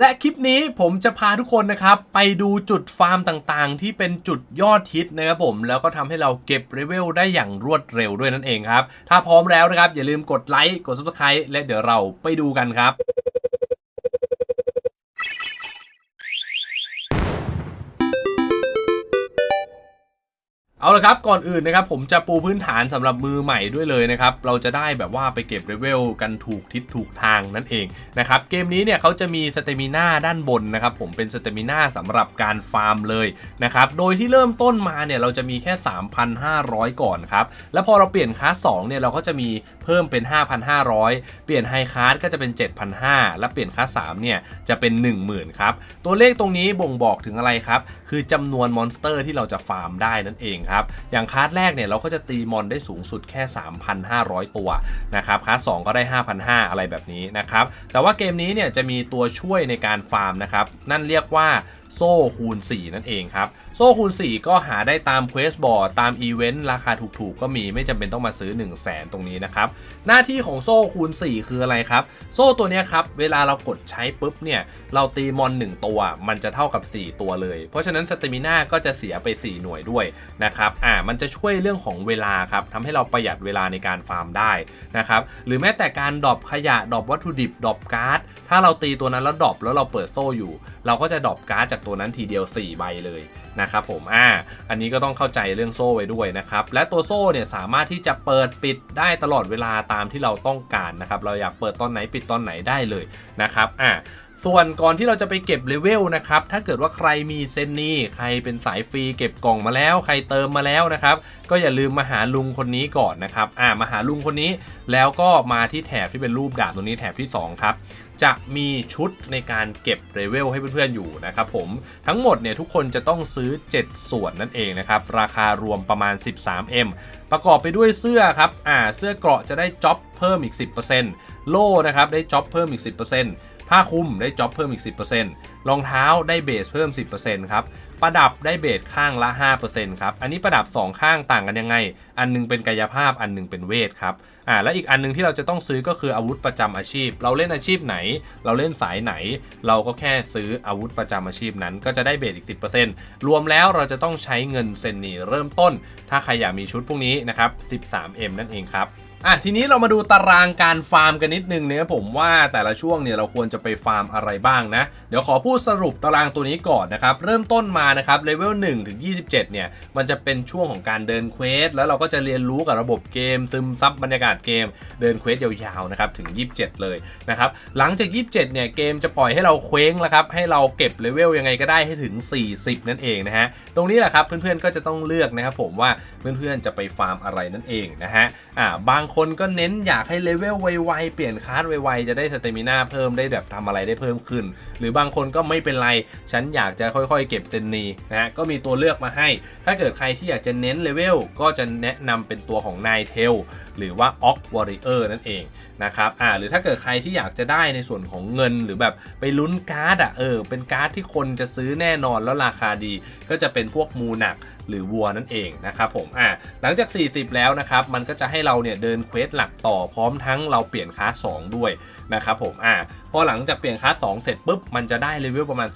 และคลิปนี้ผมจะพาทุกคนนะครับ ไปดูจุดฟาร์มต่างๆ ที่เป็นจุดยอดฮิตนะครับผม แล้วก็ทำให้เราเก็บเลเวลได้อย่างรวดเร็วด้วยนั่นเองครับ ถ้าพร้อมแล้วนะครับ อย่าลืมกดไลค์กด subscribe และเดี๋ยวเราไปดูกันครับ เอาละครับก่อนอื่นนะครับผมจะปูพื้นฐานสำหรับมือใหม่ด้วยเลยนะครับเราจะได้แบบว่าไปเก็บเลเวลกันถูกทิศถูกทางนั่นเองนะครับเกมนี้เนี่ยเขาจะมีสเตมิน่าด้านบนนะครับผมเป็นสเตมิน่าสำหรับการฟาร์มเลยนะครับโดยที่เริ่มต้นมาเนี่ยเราจะมีแค่ 3,500 ก่อนครับแล้วพอเราเปลี่ยนคลาส2เนี่ยเราก็จะมีเพิ่มเป็น 5,500 เปลี่ยนไฮคลาสก็จะเป็น 7,500 และเปลี่ยนคลาส3เนี่ยจะเป็น 10,000ครับตัวเลขตรงนี้บ่งบอกถึงอะไรครับ คือจำนวนมอนสเตอร์ที่เราจะฟาร์มได้นั่นเองครับ อย่างคลาสแรกเนี่ยเราก็จะตีมอนได้สูงสุดแค่ 3,500 ตัวนะครับคลาส2ก็ได้ 5,500 อะไรแบบนี้นะครับ แต่ว่าเกมนี้เนี่ยจะมีตัวช่วยในการฟาร์มนะครับ นั่นเรียกว่าโซ่คูณ 4 นั่นเองครับ ซ่คูณ 4 ก็หาได้ตามเควสบอร์ดตามอีเวนต์ราคาถูกๆ ก็มีไม่จำเป็นต้องมาซื้อ 1 0 0 0 0แตรงนี้นะครับ หน้าที่ของโซ่คูณ 4 คืออะไรครับ โซ่ตัวนี้ครับ เวลาเรากดใช้ปุ๊บเนี่ย เราตีมอน 1 ตัว มันจะเท่ากับ 4 ตัวเลย เพราะฉะนั้นสเตมิน่าก็จะเสียไป 4 หน่วยด้วยนะครับอ่ามันจะช่วยเรื่องของเวลาครับทำให้เราประหยัดเวลาในการฟาร์มได้นะครับหรือแม้แต่การดรอปขยะดรอปวัตถุดิบดรอปการ์ดถ้าเราตีตัวนั้นแล้วดรอปแล้วเราเปิดโซ่อยู่ เราก็จะดรอปการ์ดจากตัวนั้นทีเดียว 4 ใบเลยนะครับผมอ่าอันนี้ก็ต้องเข้าใจเรื่องโซ่ไว้ด้วยนะครับและตัวโซ่เนี่ยสามารถที่จะเปิดปิดได้ตลอดเวลาตามที่เราต้องการนะครับเราอยากเปิดตอนไหนปิดตอนไหนได้เลยนะครับอ่าส่วนก่อนที่เราจะไปเก็บเลเวลนะครับ ถ้าเกิดว่าใครมีเซนนี่ ใครเป็นสายฟรีเก็บกล่องมาแล้ว ใครเติมมาแล้วนะครับ ก็อย่าลืมมาหาลุงคนนี้ก่อนนะครับ อ่า มาหาลุงคนนี้ แล้วก็มาที่แถบที่เป็นรูปดาบตรงนี้แถบที่ 2 ครับ จะมีชุดในการเก็บเลเวลให้เพื่อนๆอยู่นะครับผมทั้งหมดเนี่ยทุกคนจะต้องซื้อ 7 ส่วนนั่นเองนะครับราคารวมประมาณ 13M ประกอบไปด้วยเสื้อครับอ่าเสื้อเกราะจะได้จ็อบเพิ่มอีก 10%โล่นะครับได้จ็อบเพิ่มอีก 10% ผ้าคลุมได้จ็อบเพิ่มอีก 10%รองเท้าได้เบสเพิ่ม 10%ครับ ประดับได้เบสข้างละ 5%ครับ อันนี้ประดับ 2 ข้างต่างกันยังไง อันหนึงเป็นกายภาพ อันหนึงเป็นเวทครับ อ่า และอีกอันหนึงที่เราจะต้องซื้อก็คืออาวุธประจำอาชีพ เราเล่นอาชีพไหน เราเล่นสายไหน เราก็แค่ซื้ออาวุธประจำอาชีพนั้น ก็จะได้เบสอีก 10%รวมแล้วเราจะต้องใช้เงินเซนนีเริ่มต้น ถ้าใครอยากมีชุดพวกนี้นะครับ 13M นั่นเองครับ อะทีนี้เรามาดูตารางการฟาร์มกันนิดนึงนะครับผมว่าแต่ละช่วงเนี่ยเราควรจะไปฟาร์มอะไรบ้างนะ เดี๋ยวขอพูดสรุปตารางตัวนี้ก่อนนะครับ เริ่มต้นมานะครับเลเวล1ถึง27 เนี่ย มันจะเป็นช่วงของการเดินเควสแล้วเราก็จะเรียนรู้กับระบบเกม ซึมซับบรรยากาศเกมเดินเควสยาวๆนะครับถึง 27 เลยนะครับหลังจาก 27 เนี่ยเกมจะปล่อยให้เราเคว้งแล้วครับให้เราเก็บเลเวลยังไงก็ได้ให้ถึง 40 นั่นเองนะฮะตรงนี้แหละครับเพื่อนๆก็จะต้องเลือกนะครับผมว่าเพื่อนๆจะไปฟาร์มอะไรนั่นเองนะฮะอ่าบางคนก็เน้นอยากให้เลเวลไวๆเปลี่ยนคาร์ดไวๆจะได้สเตมิน่าเพิ่มได้แบบทำอะไรได้เพิ่มขึ้น หรือบางคนก็ไม่เป็นไร ฉันอยากจะค่อยๆ เก็บเซนนีนะฮะก็มีตัวเลือกมาให้ ถ้าเกิดใครที่อยากจะเน้นเลเวลก็จะแนะนำเป็นตัวของนายเทลหรือว่าออกวอริเออร์นั่นเอง นะครับอ่าหรือถ้าเกิดใครที่อยากจะได้ในส่วนของเงินหรือแบบไปลุ้นการ์ดอะเออเป็นการ์ดที่คนจะซื้อแน่นอนแล้วราคาดี ก็จะเป็นพวกมูหนักหรือวัวนั่นเองนะครับผมอ่าหลังจาก 40 แล้วนะครับมันก็จะให้เราเนี่ยเดินเควสหลักต่อพร้อมทั้งเราเปลี่ยนคลาส2ด้วยนะครับผมอ่าพอหลังจากเปลี่ยนคลาส2เสร็จปุ๊บมันจะได้เลเวลประมาณ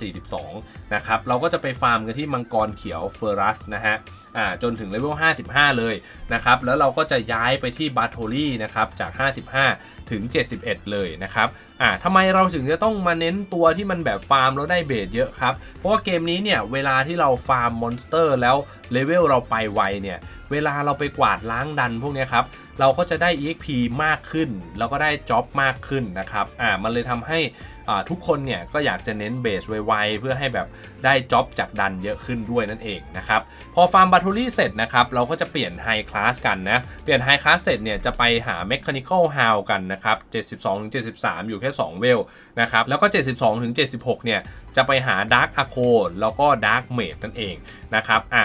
42 นะครับเราก็จะไปฟาร์มกันที่มังกรเขียวเฟอร์รัสนะฮะอ่าจนถึงเลเวล 55 เลยนะครับแล้วเราก็จะย้ายไปที่บาร์โทลี่นะครับจาก 55 ถึง 71 เลยนะครับอ่าทำไมเราถึงจะต้องมาเน้นตัวที่มันแบบฟาร์มแล้วได้เบสเยอะครับ เพราะว่าเกมนี้เนี่ยเวลาที่เราฟาร์มมอนสเตอร์แล้วเลเวลเราไปไวเนี่ยเวลาเราไปกวาดล้างดันพวกนี้ครับ เราก็จะได้ EXP มากขึ้นแล้วก็ได้จ็อบมากขึ้นนะครับอ่ามันเลยทำให้อ่าทุกคนเนี่ยก็อยากจะเน้นเบสไวๆเพื่อให้แบบได้จ็อบจากดันเยอะขึ้นด้วยนั่นเองนะครับพอฟาร์มบัตทูรี่เสร็จนะครับเราก็จะเปลี่ยนไฮคลาสกันนะเปลี่ยนไฮคลาสเสร็จเนี่ยจะไปหา Mechanical h o w กันนะครับ72ถึง73 อยู่แค่ 2 เวลนะครับแล้วก็ 72ถึง76 เนี่ยจะไปหา Dark a c o แล้วก็ Dark Mage นั่นเองนะครับอ่า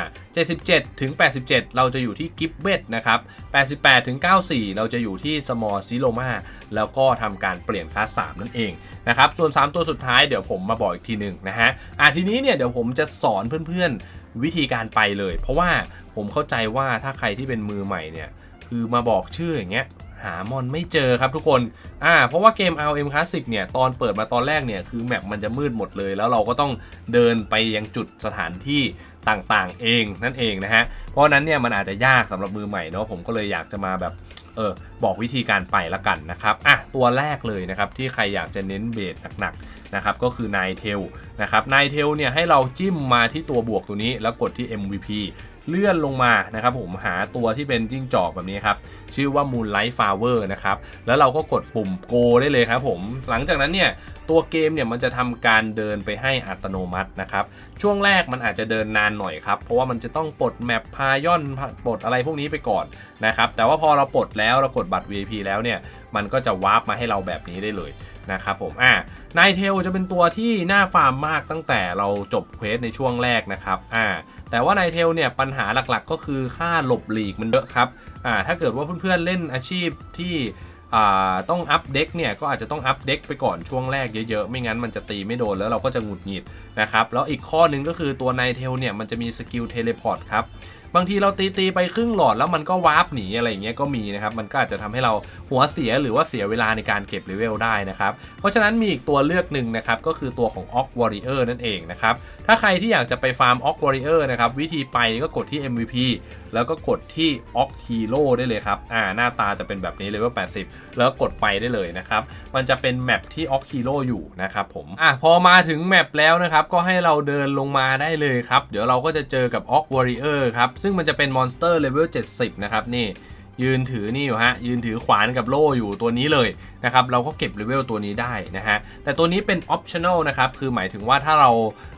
77ถึง87 เราจะอยู่ที่ g i b b e t นะครับ88ถึง94 เราจะอยู่ที่ Small s i l o m a แล้วก็ทำการเปลี่ยนคลาส3นั่นเองนะครับส่วน 3 ตัวสุดท้ายเดี๋ยวผมมาบอกอีกทีหนึ่งนะฮะอ่าทีนี้เนี่ยเดี๋ยวผมจะสอนเพื่อนๆ วิธีการไปเลย เพราะว่าผมเข้าใจว่าถ้าใครที่เป็นมือใหม่เนี่ยคือมาบอกชื่ออย่างเงี้ยหามอนไม่เจอครับทุกคน อ่า เพราะว่าเกม RM Classic เนี่ย ตอนเปิดมาตอนแรกเนี่ย คือแมปมันจะมืดหมดเลย แล้วเราก็ต้องเดินไปยังจุดสถานที่ ต่างๆ เองนั่นเองนะฮะ เพราะนั้นเนี่ยมันอาจจะยากสำหรับมือใหม่เนาะผมก็เลยอยากจะมาแบบเออบอกวิธีการไปละกันนะครับอะตัวแรกเลยนะครับที่ใครอยากจะเน้นเบสหนักๆนะครับก็คือนายเทลนะครับนายเทลเนี่ยให้เราจิ้มมาที่ตัวบวกตัวนี้แล้วกดที่ MVP เลื่อนลงมานะครับผมหาตัวที่เป็นจิ้งจอกแบบนี้ครับ ชื่อว่า Moonlight Flower นะครับ แล้วเราก็กดปุ่ม Go ได้เลยครับผม หลังจากนั้นเนี่ย ตัวเกมเนี่ยมันจะทำการเดินไปให้อัตโนมัตินะครับ ช่วงแรกมันอาจจะเดินนานหน่อยครับ เพราะว่ามันจะต้องปลดแมปพายอนปลดอะไรพวกนี้ไปก่อนนะครับ แต่ว่าพอเราปลดแล้วเรากดบัตร VIP แล้วเนี่ย มันก็จะวาร์ปมาให้เราแบบนี้ได้เลยนะครับผม อ่านายเทลจะเป็นตัวที่น่าฟาร์มมากตั้งแต่เราจบเควสในช่วงแรกนะครับ อ่า แต่ว่านายเทลเนี่ยปัญหาหลักๆ ก็คือค่าหลบหลีกมันเยอะครับ อ่า ถ้าเกิดว่าเพื่อนๆเล่นอาชีพที่ ต้องอัพเด็กเนี่ยก็อาจจะต้องอัพเด็กไปก่อนช่วงแรกเยอะๆ ไม่งั้นมันจะตีไม่โดนแล้วเราก็จะหงุดหงิดนะครับ แล้วอีกข้อหนึ่งก็คือตัวนายเทลเนี่ยมันจะมีสกิลเทเลพอร์ตครับ บางทีเราตีตีไปครึ่งหลอดแล้วมันก็วาร์ปหนีอะไรอย่างเงี้ยก็มีนะครับ มันก็อาจจะทำให้เราหัวเสียหรือว่าเสียเวลาในการเก็บเลเวลได้นะครับ เพราะฉะนั้นมีอีกตัวเลือกหนึ่งนะครับ ก็คือตัวของ Ock Warrior นั่นเองนะครับ ถ้าใครที่อยากจะไปฟาร์ม Ock Warrior นะครับ วิธีไปก็กดที่ MVP แล้วก็กดที่ Ock Hero ได้เลยครับ อ่า หน้าตาจะเป็นแบบนี้เลเวล80 แล้วกดไปได้เลยนะครับ มันจะเป็นแมปที่ Ock Hero อยู่นะครับผม อะพอมาถึงแมปแล้วนะครับ ก็ให้เราเดินลงมาได้เลยครับ เดี๋ยวเราก็จะเจอกับ Ock Warrior ครับซึ่งมันจะเป็นมอนสเตอร์เลเวล70 นะครับนี่ยืนถือนี่อยู่ฮะยืนถือขวานกับโล่อยู่ตัวนี้เลยนะครับเราก็เก็บเลเวลตัวนี้ได้นะฮะแต่ตัวนี้เป็น optional นะครับคือหมายถึงว่าถ้าเรา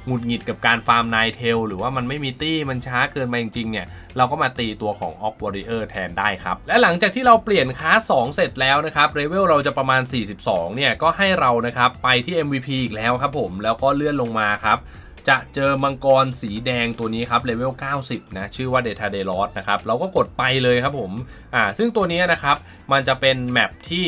หงุดหงิดกับการฟาร์มนายเทลหรือว่ามันไม่มีตี้มันช้าเกินมาจริงๆเนี่ยเราก็มาตีตัวของ Ock Warrior แทนได้ครับ และหลังจากที่เราเปลี่ยนคลาส2เสร็จแล้วนะครับเลเวลเราจะประมาณ 42เนี่ยก็ให้เรานะครับไปที่ MVP อีกแล้วครับผมแล้วก็เลื่อนลงมาครับ จะเจอมังกรสีแดงตัวนี้ครับเลเวล 90 นะ ชื่อว่าเดทาเดลอสนะครับ เราก็กดไปเลยครับผม อ่า ซึ่งตัวนี้นะครับ มันจะเป็นแมปที่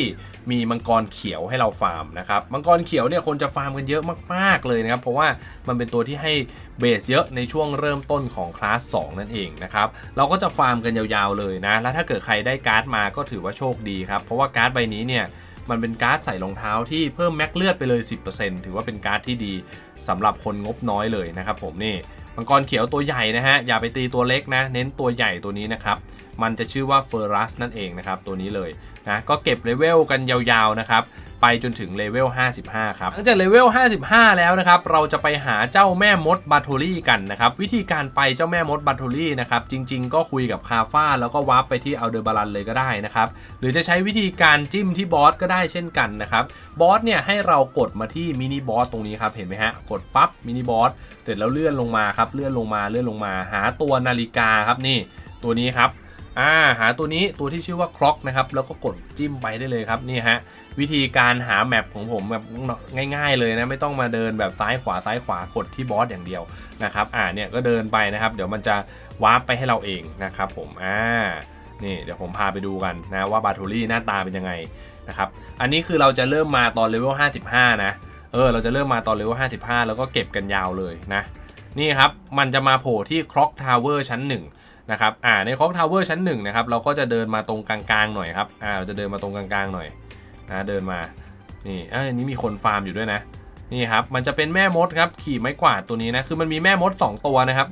มีมังกรเขียวให้เราฟาร์มนะครับ มังกรเขียวเนี่ยคนจะฟาร์มกันเยอะมาก ๆ เลยนะครับ เพราะว่ามันเป็นตัวที่ให้เบสเยอะในช่วงเริ่มต้นของคลาส 2 นั่นเองนะครับ เราก็จะฟาร์มกันยาวๆเลยนะ แล้วถ้าเกิดใครได้การ์ดมาก็ถือว่าโชคดีครับ เพราะว่าการ์ดใบนี้เนี่ยมันเป็นการ์ดใส่รองเท้าที่เพิ่มแม็กเลือดไปเลย 10%ถือว่าเป็นการ์ดที่ดี สำหรับคนงบน้อยเลยนะครับผมนี่มังกรเขียวตัวใหญ่นะฮะ อย่าไปตีตัวเล็กนะ เน้นตัวใหญ่ตัวนี้นะครับ มันจะชื่อว่าเฟอร์รัสนั่นเองนะครับ ตัวนี้เลยนะ ก็เก็บเลเวลกันยาวๆนะครับ ไปจนถึงเลเวล 55 ครับ หลังจากเลเวล 55 แล้วนะครับ เราจะไปหาเจ้าแม่มดบัตโทลี่กันนะครับ วิธีการไปเจ้าแม่มดบัตโทลี่นะครับ จริง ๆ ก็คุยกับคาฟ้าแล้วก็วาร์ปไปที่อัลเดอร์บารันเลยก็ได้นะครับ หรือจะใช้วิธีการจิ้มที่บอสก็ได้เช่นกันนะครับ บอสเนี่ยให้เรากดมาที่มินิบอสตรงนี้ครับ เห็นไหมฮะ กดปั๊บมินิบอส เสร็จแล้วเลื่อนลงมาครับ เลื่อนลงมา เลื่อนลงมา หาตัวนาฬิกาครับนี่ ตัวนี้ครับ อ่าหาตัวนี้ตัวที่ชื่อว่าคล็อกนะครับแล้วก็กดจิ้มไปได้เลยครับนี่ฮะวิธีการหาแมปของผมแบบง่าย ๆเลยนะไม่ต้องมาเดินแบบซ้ายขวาซ้ายขวากดที่บอสอย่างเดียวนะครับอ่าเนี่ยก็เดินไปนะครับ เดี๋ยวมันจะวาร์ปไปให้เราเองนะครับผมอ่านี่เดี๋ยวผมพาไปดูกันนะว่าบาทูรี่หน้าตาเป็นยังไงนะครับอันนี้คือเราจะเริ่มมาตอนเลเวล55 นะเออเราจะเริ่มมาตอนเลเวล55 แล้วก็เก็บกันยาวเลยนะนี่ครับมันจะมาโผล่ที่ Clock Tower ชั้น 1 นะครับอ่าใน Clock Tower ชั้น1นะครับเราก็จะเดินมาตรงกลางๆหน่อยครับอ่าเราจะเดินมาตรงกลางๆหน่อยนะเดินมานี่เอ้ยอันนี้มีคนฟาร์มอยู่ด้วยนะนี่ครับมันจะเป็นแม่มดครับขี่ไม้กวาดตัวนี้นะคือมันมีแม่มด 2 ตัวนะครับ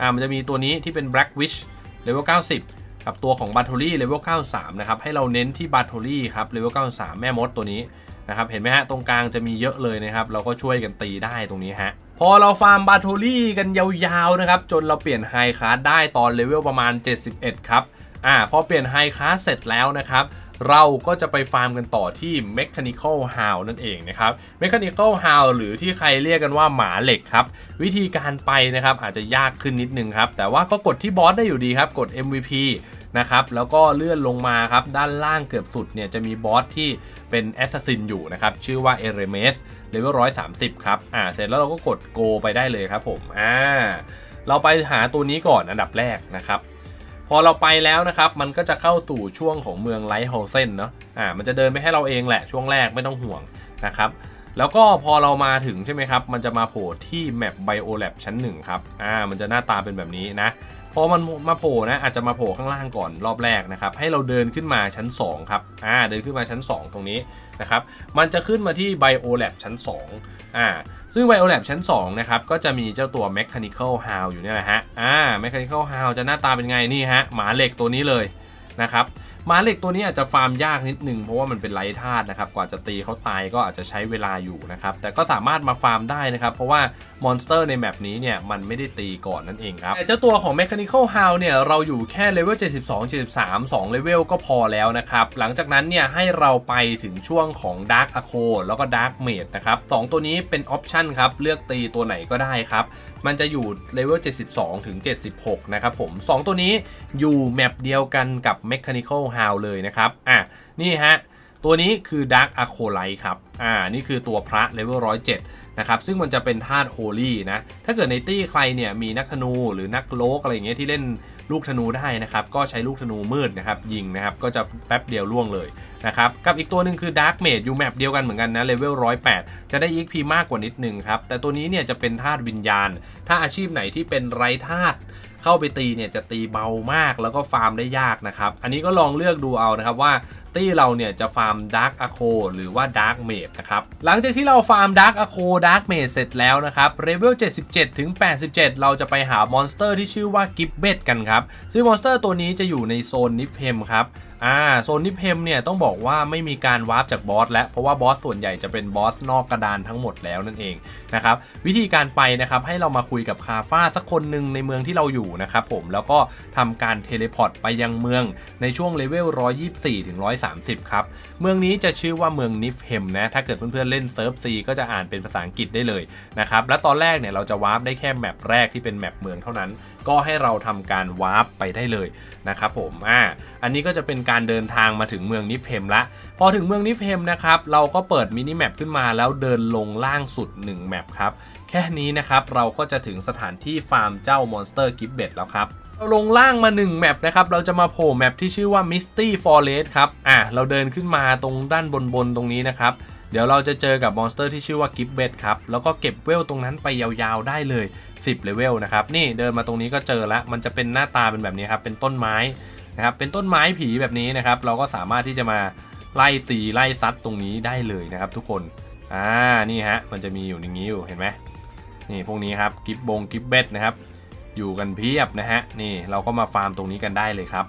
อ่ามันจะมีตัวนี้ที่เป็น Black Witch เลเวล90 กับตัวของบัตโทลี่เลเวล93นะครับให้เราเน้นที่บัตโทลี่ครับเลเวล93 แม่มดตัวนี้ นะครับเห็นไหมฮะตรงกลางจะมีเยอะเลยนะครับเราก็ช่วยกันตีได้ตรงนี้ฮะพอเราฟาร์มบาโทลี่กันยาวๆนะครับจนเราเปลี่ยนไฮคาร์ได้ตอนเลเวลประมาณ 71 ครับอ่าพอเปลี่ยนไฮคาร์เสร็จแล้วนะครับเราก็จะไปฟาร์มกันต่อที่ Mechanical Hound นั่นเองนะครับ Mechanical Hound หรือที่ใครเรียกกันว่าหมาเหล็กครับ วิธีการไปนะครับอาจจะยากขึ้นนิดนึงครับ แต่ว่าก็กดที่บอสได้อยู่ดีครับ กด MVP นะครับ แล้วก็เลื่อนลงมาครับ ด้านล่างเกือบสุดเนี่ยจะมีบอสที่เป็นแอสซัสซินอยู่นะครับ ชื่อว่าเอเรเมสเลเวล130ครับ อ่า เสร็จแล้วเราก็กด Go ไปได้เลยครับผม อ่า เราไปหาตัวนี้ก่อนอันดับแรกนะครับ พอเราไปแล้วนะครับ มันก็จะเข้าสู่ช่วงของเมืองไลท์โฮเซนเนาะ อ่า มันจะเดินไปให้เราเองแหละช่วงแรกไม่ต้องห่วงนะครับแล้วก็พอเรามาถึงใช่ไหมครับ มันจะมาโผล่ที่แมปไบโอแลบชั้น1ครับ อ่า มันจะหน้าตาเป็นแบบนี้นะ พอมันมาโผล่นะอาจจะมาโผล่ข้างล่างก่อนรอบแรกนะครับ ให้เราเดินขึ้นมาชั้น 2 ครับอ่าเดินขึ้นมาชั้น 2 ตรงนี้นะครับ มันจะขึ้นมาที่ Biolab ชั้น 2 อ่าซึ่ง Biolab ชั้น 2 นะครับ ก็จะมีเจ้าตัว Mechanical Hound อยู่เนี่ยแหละฮะอ่า Mechanical Hound จะหน้าตาเป็นไงนี่ฮะหมาเหล็กตัวนี้เลยนะครับ มาเหล็กตัวนี้อาจจะฟาร์มยากนิดนึงเพราะว่ามันเป็นไร้ธาตุนะครับกว่าจะตีเขาตายก็อาจจะใช้เวลาอยู่นะครับแต่ก็สามารถมาฟาร์มได้นะครับเพราะว่ามอนสเตอร์ในแมปนี้เนี่ยมันไม่ได้ตีก่อนนั่นเองครับแต่เจ้าตัวของ Mechanical Hound เนี่ยเราอยู่แค่เลเวล72 73 2เลเวลก็พอแล้วนะครับหลังจากนั้นเนี่ยให้เราไปถึงช่วงของ Dark a c o แล้วก็ Dark Mage นะครับสองตัวนี้เป็นออปชันครับเลือกตีตัวไหนก็ได้ครับมันจะอยู่เลเวล72ถึง76นะครับผม 2 ตัวนี้อยู่แมปเดียวกันกับ Mechanical how เลยนะครับ อะ นี่ฮะ ตัวนี้คือ Dark a c o l i t e ครับ อ่า นี่คือตัวพระเลเวล107 นะครับ ซึ่งมันจะเป็นธาตุโฮลี่นะ ถ้าเกิดในตี้ใครเนี่ยมีนักธนูหรือนักโลกอะไรอย่างเงี้ยที่เล่นลูกธนูได้นะครับ ก็ใช้ลูกธนูมืดนะครับยิงนะครับ ก็จะแป๊บเดียวล่วงเลยนะครับ กับอีกตัวหนึ่งคือ Dark Mage อยู่แมปเดียวกันเหมือนกันนะเลเวล108 จะได้ EXP มากกว่านิดนึงครับ แต่ตัวนี้เนี่ยจะเป็นธาตุวิญญาณ ถ้าอาชีพไหนที่เป็นไร้ธาตุเข้าไปตีเนี่ยจะตีเบามากแล้วก็ฟาร์มได้ยากนะครับ อันนี้ก็ลองเลือกดูเอานะครับว่าตี้เราเนี่ยจะฟาร์ม Dark a c o หรือว่า Dark Mage นะครับ หลังจากที่เราฟาร์ม Dark a c o Dark Mage เสร็จแล้วนะครับเลเวล77 ถึง 87 เราจะไปหามอนสเตอร์ที่ชื่อว่า g i b b e t กันครับ ซึ่งมอนสเตอร์ตัวนี้จะอยู่ในโซนนิฟเฮมครับ อ่าโซนนิฟเฮมเนี่ยต้องบอกว่าไม่มีการวาร์ปจากบอสแล้วเพราะว่าบอสส่วนใหญ่จะเป็นบอสนอกกระดานทั้งหมดแล้วนั่นเองนะครับวิธีการไปนะครับให้เรามาคุยกับคาฟ้าสักคนหนึ่งในเมืองที่เราอยู่นะครับผมแล้วก็ทำการเทเลพอร์ตไปยังเมืองในช่วงเลเวล 124ถึง130 ครับ เมืองนี้จะชื่อว่าเมืองนิฟเฮมนะถ้าเกิดเพื่อนๆเล่นเซิร์ฟซีก็จะอ่านเป็นภาษาอังกฤษได้เลยนะครับและตอนแรกเนี่ยเราจะวาร์ปได้แค่แมปแรกที่เป็นแมปเมืองเท่านั้น ก็ให้เราทำการวาร์ปไปได้เลยนะครับผมอ่าอันนี้ก็จะเป็นการเดินทางมาถึงเมืองนิฟเฮมละ พอถึงเมืองนิฟเฮมนะครับเราก็เปิดมินิแมปขึ้นมาแล้วเดินลงล่างสุด1แมปครับแค่นี้นะครับเราก็จะถึงสถานที่ฟาร์มเจ้ามอนสเตอร์กิฟเบตแล้วครับเราลงล่างมา 1 แมปนะครับ เราจะมาโผล่แมปที่ชื่อว่า Misty Forest ครับ อะ เราเดินขึ้นมาตรงด้านบนบนๆตรงนี้นะครับ เดี๋ยวเราจะเจอกับมอนสเตอร์ที่ชื่อว่ากิฟเบตครับ แล้วก็เก็บเวลตรงนั้นไปยาวๆได้เลย 10เลเวลนะครับนี่เดินมาตรงนี้ก็เจอแล้วมันจะเป็นหน้าตาเป็นแบบนี้ครับเป็นต้นไม้นะครับเป็นต้นไม้ผีแบบนี้นะครับเราก็สามารถที่จะมาไล่ตีไล่ซัดตรงนี้ได้เลยนะครับ ทุกคนอ่านี่ฮะมันจะมีอยู่อย่างนี้อยู่เห็นไหมนี่พวกนี้ครับกิฟบงกิฟเบตนะครับอยู่กันเพียบนะฮะนี่เราก็มาฟาร์มตรงนี้กันได้เลยครับ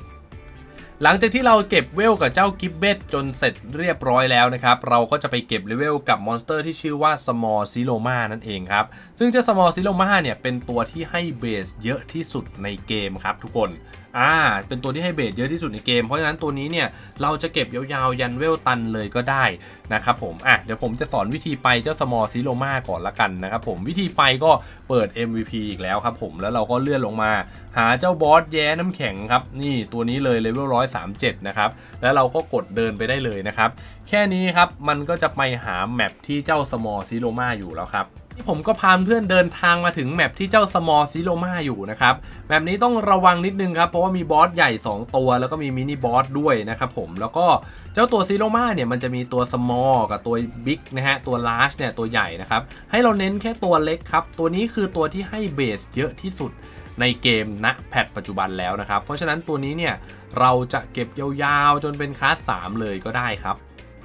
หลังจากที่เราเก็บเวลกับเจ้ากิฟเบตจนเสร็จเรียบร้อยแล้วนะครับ เราก็จะไปเก็บเลเวลกับมอนสเตอร์ที่ชื่อว่าสมอลซิโลมานั่นเองครับ ซึ่งเจ้าสมอลซิโลมาเนี่ยเป็นตัวที่ให้เบสเยอะที่สุดในเกมครับทุกคน อ่า เป็นตัวที่ให้เบสเยอะที่สุดในเกม เพราะฉะนั้นตัวนี้เนี่ยเราจะเก็บยาวๆ ยันเวลตันเลยก็ได้นะครับผม อะเดี๋ยวผมจะสอนวิธีไปเจ้า Small s i l o m a ก่อนละกันนะครับผม วิธีไปก็เปิด MVP อีกแล้วครับผม แล้วเราก็เลื่อนลงมา หาเจ้าบอสแย้น้ำแข็งครับ นี่ตัวนี้เลยเลเวล137นะครับ แล้วเราก็กดเดินไปได้เลยนะครับ แค่นี้ครับ มันก็จะไปหาแมปที่เจ้า Small s i l o m a อยู่แล้วครับ นี่ผมก็พาเพื่อนเดินทางมาถึงแมปที่เจ้า Small s i l o m a อยู่นะครับแมปนี้ต้องระวังนิดนึงครับเพราะว่ามีบอสใหญ่ 2 ตัว แล้วก็มีมินิบอสด้วยนะครับผมแล้วก็เจ้าตัวซิโ o มาเนี่ยมันจะมีตัว small กับตัว big นะฮะตัว large เนี่ยตัวใหญ่นะครับให้เราเน้นแค่ตัวเล็กครับตัวนี้คือตัวที่ให้เบสเยอะที่สุดในเกมณแพทปัจจุบันแล้วนะครับ เพราะฉะนั้นตัวนี้เนี่ยเราจะเก็บยาวๆ จนเป็นคลาส 3 เลยก็ได้ครับ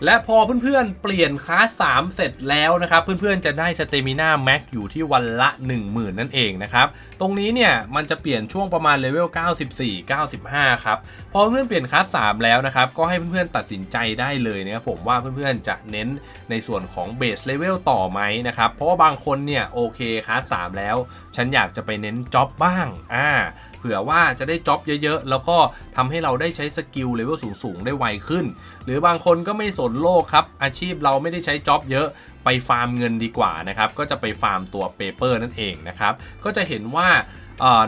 และพอเพื่อนๆ เปลี่ยนคลาส3เสร็จแล้วนะครับ เพื่อนๆ จะได้สเตมิน่าแม็กอยู่ที่วันละ 10,000 นั่นเองนะครับ ตรงนี้เนี่ยมันจะเปลี่ยนช่วงประมาณเลเวล 94 95 ครับ พอเพื่อนเปลี่ยนคลาส3แล้วนะครับ ก็ให้เพื่อนๆตัดสินใจได้เลยนะครับผมว่าเพื่อนๆจะเน้นในส่วนของเบสเลเวลต่อไหมนะครับ เพราะว่าบางคนเนี่ยโอเคคลาส3แล้ว ฉันอยากจะไปเน้นจ็อบบ้างอ่าเผื่อว่าจะได้จ็อบเยอะๆ แล้วก็ทำให้เราได้ใช้สกิลเลเวลสูงๆ ได้ไวขึ้น หรือบางคนก็ไม่สนโลกครับ อาชีพเราไม่ได้ใช้จ็อบเยอะ ไปฟาร์มเงินดีกว่านะครับ ก็จะไปฟาร์มตัวเปเปอร์นั่นเองนะครับ ก็จะเห็นว่า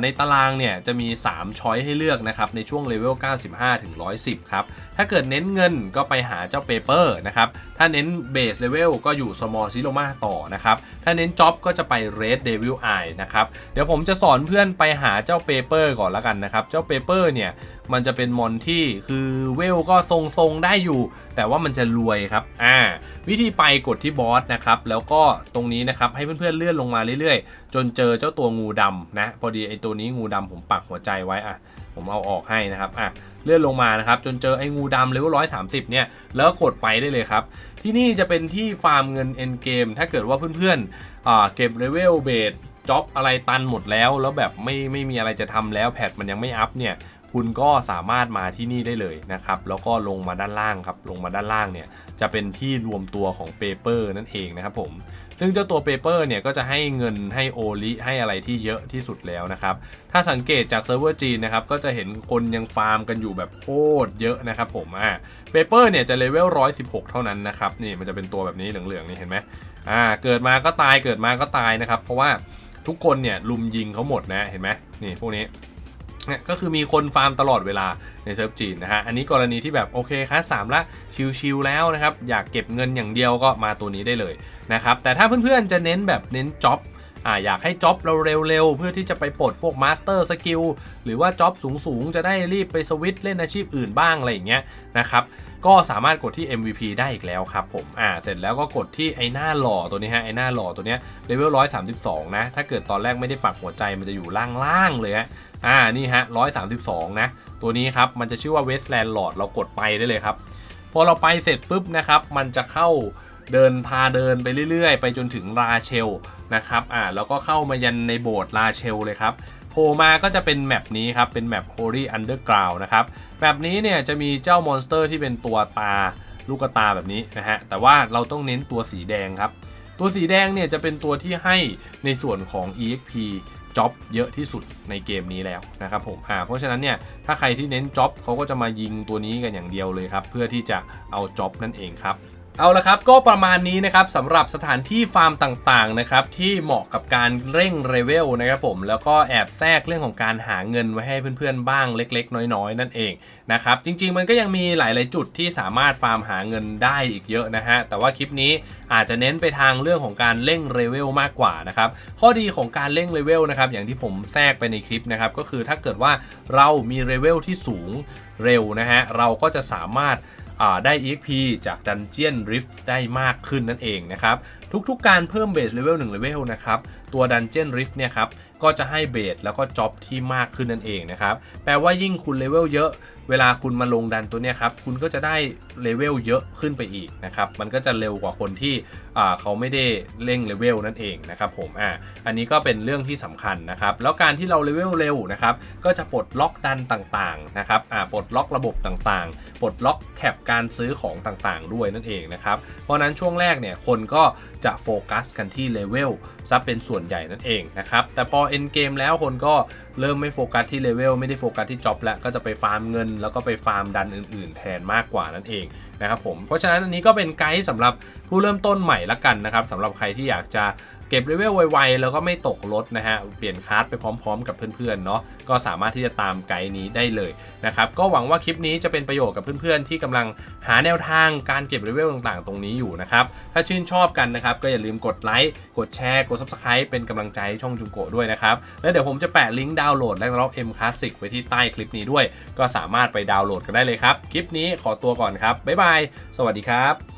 ในตารางเนี่ยจะมี 3 ช้อยให้เลือกนะครับในช่วงเลเวล 95 ถึง 110 ครับ ถ้าเกิดเน้นเงินก็ไปหาเจ้าเปเปอร์นะครับ ถ้าเน้นเบสเลเวลก็อยู่ Small s i l o m a ต่อนะครับ ถ้าเน้นจ็อบก็จะไป Red Devil Eye นะครับ เดี๋ยวผมจะสอนเพื่อนไปหาเจ้าเปเปอร์ก่อนละกันนะครับ เจ้าเปเปอร์เนี่ยมันจะเป็นมอนที่คือเวลก็ทรงๆได้อยู่ แต่ว่ามันจะรวยครับ อ่า วิธีไปกดที่บอสนะครับ แล้วก็ตรงนี้นะครับให้เพื่อนๆเลื่อนลงมาเรื่อยๆ จนเจอเจ้าตัวงูดำนะ พอดีไอตัวนี้งูดำผมปักหัวใจไว้อะ ผมเอาออกให้นะครับ อะ เลื่อนลงมานะครับ จนเจอไอ้งูดำเลเวลร้อยสามสิบเนี่ยแล้วกดไปได้เลยครับ ที่นี่จะเป็นที่ฟาร์มเงินเอ็นเกมถ้าเกิดว่าเพื่อนๆเก็บเลเวลเบสจ็อบอะไรตันหมดแล้ว แล้วแบบไม่ไม่มีอะไรจะทำแล้วแพทมันยังไม่อัพเนี่ยคุณก็สามารถมาที่นี่ได้เลยนะครับ แล้วก็ลงมาด้านล่างครับ ลงมาด้านล่างเนี่ยจะเป็นที่รวมตัวของเปเปอร์นั่นเองนะครับผม ซึ่งเจ้าตัวเปเปอร์เนี่ยก็จะให้เงินให้โอลิให้อะไรที่เยอะที่สุดแล้วนะครับ ถ้าสังเกตจากเซิร์ฟเวอร์จีนนะครับก็จะเห็นคนยังฟาร์มกันอยู่แบบโคตรเยอะนะครับผมอ่าเปเปอร์เนี่ยจะเลเวล116 เท่านั้นนะครับนี่มันจะเป็นตัวแบบนี้เหลืองๆนี่เห็นไหมอ่าเกิดมาก็ตายเกิดมาก็ตายนะครับ เพราะว่าทุกคนเนี่ยลุมยิงเขาหมดนะเห็นไหมนี่พวกนี้ เนี่ยก็คือมีคนฟาร์มตลอดเวลาในเซิร์ฟจีนนะฮะ อันนี้กรณีที่แบบโอเคคัสสามละชิลๆแล้วนะครับ อยากเก็บเงินอย่างเดียวก็มาตัวนี้ได้เลยนะครับ แต่ถ้าเพื่อนๆจะเน้นแบบเน้นจ็อบอ่าอยากให้จ็อบเราเร็วๆ เพื่อที่จะไปปลดพวกมาสเตอร์สกิลหรือว่าจ็อบสูงๆ จะได้รีบไปสวิตช์เล่นอาชีพอื่นบ้างอะไรอย่างเงี้ยนะครับ ก็สามารถกดที่ MVP ได้อีกแล้วครับผม อ่า เสร็จแล้วก็กดที่ไอ้หน้าหล่อตัวนี้ฮะ ไอ้หน้าหล่อตัวเนี้ยเลเวล132 นะ ถ้าเกิดตอนแรกไม่ได้ปักหัวใจมันจะอยู่ล่างๆเลยฮะ อ่า นี่ฮะ 132 นะ ตัวนี้ครับ มันจะชื่อว่า Westland Lord เรากดไปได้เลยครับ พอเราไปเสร็จปุ๊บนะครับ มันจะเข้าเดินพาเดินไปเรื่อยๆ ไปจนถึงราเชลนะครับ อ่า แล้วก็เข้ามายันในโบสถ์ราเชลเลยครับ ผล่มาก็จะเป็นแมปนี้ครับ เป็นแมป Holy Underground นะครับแบบนี้เนี่ยจะมีเจ้ามอนสเตอร์ที่เป็นตัวตาลูกตาแบบนี้นะฮะ แต่ว่าเราต้องเน้นตัวสีแดงครับ ตัวสีแดงเนี่ยจะเป็นตัวที่ให้ในส่วนของ EXP จ็อบเยอะที่สุดในเกมนี้แล้วนะครับผมอ่าเพราะฉะนั้นเนี่ยถ้าใครที่เน้นจ็อบเขาก็จะมายิงตัวนี้กันอย่างเดียวเลยครับ เพื่อที่จะเอาจ็อบนั่นเองครับ เอาละครับก็ประมาณนี้นะครับสำหรับสถานที่ฟาร์มต่างๆนะครับที่เหมาะกับการเร่งเลเวลนะครับผมแล้วก็แอบแทรกเรื่องของการหาเงินไว้ให้เพื่อนๆบ้างเล็ก ๆ น้อยๆ นั่นเองนะครับจริงๆมันก็ยังมีหลายๆจุดที่สามารถฟาร์มหาเงินได้อีกเยอะนะฮะแต่ว่าคลิปนี้อาจจะเน้นไปทางเรื่องของการเร่งเลเวลมากกว่านะครับข้อดีของการเร่งเลเวลนะครับอย่างที่ผมแทรกไปในคลิปนะครับก็คือถ้าเกิดว่าเรามีเลเวลที่สูงเร็วนะฮะเราก็จะสามารถ ได้ EXP จาก Dungeon Rift ได้มากขึ้นนั่นเองนะครับ ทุกๆการเพิ่มเบสเลเวล1เลเวลนะครับ ตัว Dungeon Rift เนี่ยครับ ก็จะให้เบสแล้วก็จ็อบที่มากขึ้นนั่นเองนะครับ แปลว่ายิ่งคุณเลเวลเยอะ เวลาคุณมาลงดันตัวเนี้ยครับ คุณก็จะได้เลเวลเยอะขึ้นไปอีกนะครับ มันก็จะเร็วกว่าคนที่เขาไม่ได้เร่งเลเวลนั่นเองนะครับผม อ่า อันนี้ก็เป็นเรื่องที่สำคัญนะครับ แล้วการที่เราเลเวลเร็วนะครับ ก็จะปลดล็อกดันต่างๆนะครับ อ่า ปลดล็อกระบบต่างๆ ปลดล็อกแคปการซื้อของต่างๆ ด้วยนั่นเองนะครับ เพราะนั้นช่วงแรกเนี่ยคนก็จะโฟกัสกันที่เลเวล ซะเป็นส่วนใหญ่นั่นเองนะครับ แต่พอเอ็นเกมแล้วคนก็เริ่มไม่โฟกัสที่เลเวลไม่ได้โฟกัสที่จ็อบแล้วก็จะไปฟาร์มเงิน แล้วก็ไปฟาร์มดันอื่น ๆ แทนมากกว่านั่นเองนะครับผมเพราะฉะนั้นอันนี้ก็เป็นไกด์สำหรับผู้เริ่มต้นใหม่ละกันนะครับสำหรับใครที่อยากจะ เก็บเลเวลไวๆแล้วก็ไม่ตกรถนะฮะ เปลี่ยนคลาสไปพร้อมๆ กับเพื่อนๆเนาะก็สามารถที่จะตามไกด์นี้ได้เลยนะครับก็หวังว่าคลิปนี้จะเป็นประโยชน์กับเพื่อนๆ ที่กำลังหาแนวทางการเก็บเลเวลต่างๆ ตรงนี้อยู่นะครับถ้าชื่นชอบกันนะครับก็อย่าลืมกดไลค์กดแชร์กด Subscribe เป็นกำลังใจให้ช่องจุงโกด้วยนะครับแล้วเดี๋ยวผมจะแปะลิงก์ดาวน์โหลดและล็อก M Classic ไว้ที่ใต้คลิปนี้ด้วย ก็สามารถไปดาวน์โหลดกันได้เลยครับคลิปนี้ขอตัวก่อนครับบ๊ายบายสวัสดีครับ